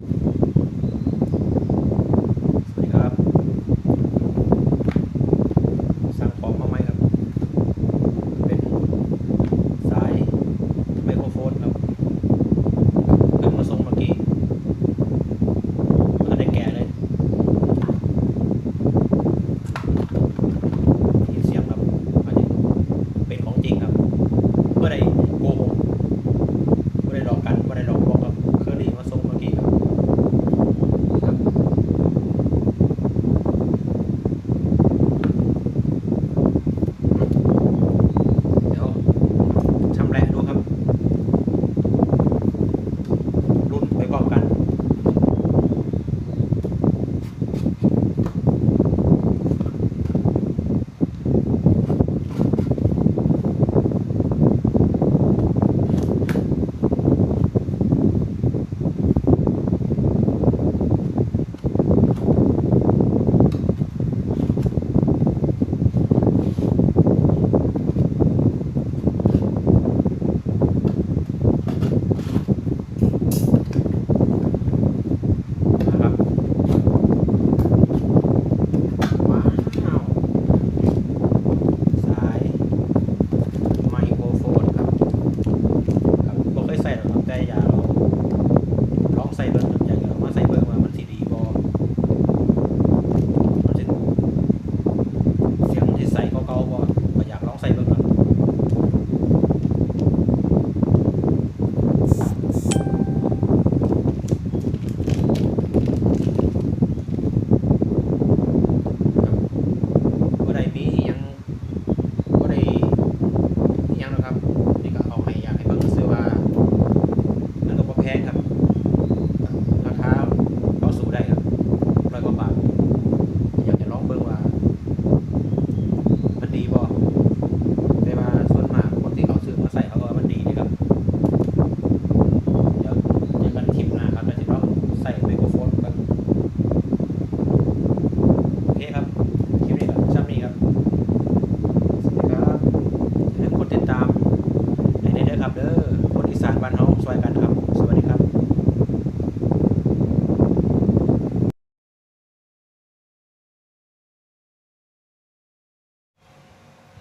ส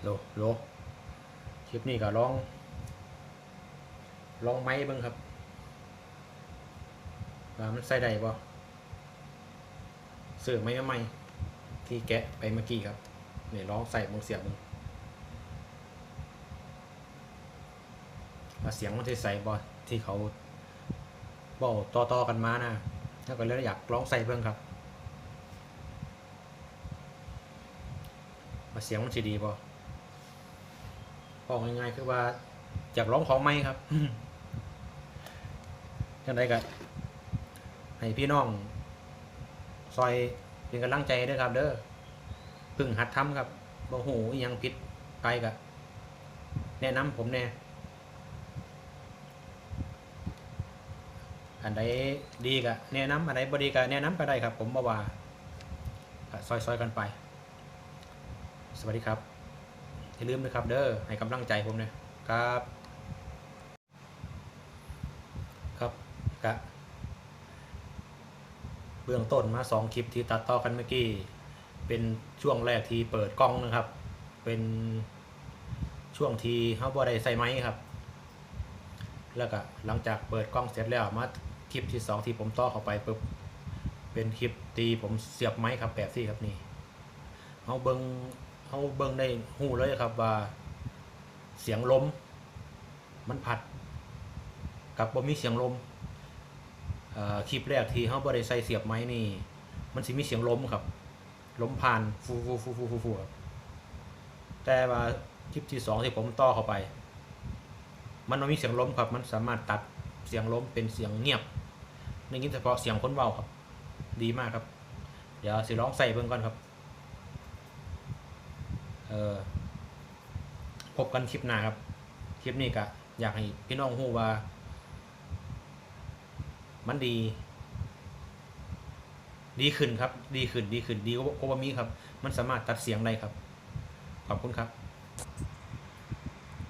โลโลคลิปนี้ก็ลอง ลองไม้บิ่งครับว่ามันใส่ได้บ่เสื่อไม้ใหม่ที่แกะไปเมื่อกี้ครับเนี่ยลองใส่มึงเสียบมึงว่าเสียงมันจะใส่บ่ที่เขาบอกต่อๆกันมานะถ้าก็เลยอยากลองใส่เบิ่งครับว่าเสียงมันจะดีบ่ บอกง่ายๆคือว่าอยากร้องของไหมครับยังไงก็ให้พี่น้อง ซอยเป็นกำลังใจด้วยครับ เด้อพึ่งหัดทำครับบ่หูอิหยังผิดไปกะแนะนำผมแน่อันใดดีกะแนะนำอันใดบดีกะแนะนำก็ได้ครับ ผมบ่ว่าก็ซอยๆกันไป สวัสดีครับ อย่าลืมนะครับเด้อให้กำลังใจผมนะครับครับกะเบื้องต้นมาสองคลิปที่ตัดต่อกันเมื่อกี้ เป็นช่วงแรกที่เปิดกล้องนะครับ เป็นช่วงที่เขาบ่ได้ใส่ไม้ครับ แล้วก็หลังจากเปิดกล้องเสร็จแล้วมาคลิปที่สองที่ผมต่อเข้าไปปุ๊บเป็นคลิปตีผมเสียบไม้ครับแบบที่ครับนี่เขาเบิง เขาเบิงได้หูเลยครับว่า เสียงลม มันพัด กับบ่มีเสียงลมคลิปแรกที่เขาบริใส่เสียบไม้นี่ มันสิมีเสียงล้มครับล้มผ่านฟูฟูฟูฟูฟูฟูครับแต่ว่าคลิปที่สองที่ผมต่อเข้าไป มันไม่มีเสียงล้มครับ มันสามารถตัดเสียงล้มเป็นเสียงเงียบในยินเฉพาะเสียงคนเบาครับ ดีมากครับ เดี๋ยวสิร้องใส่เบิ่งก่อนครับ เออพบกันคลิปหน้าครับ คลิปนี้ก็อยากให้พี่น้องฮู้ว่า มันดี ดีขึ้นครับ ดีขึ้นดีขึ้นดีกว่าก็ว่ามีครับ มันสามารถตัดเสียงได้ครับ ขอบคุณครับ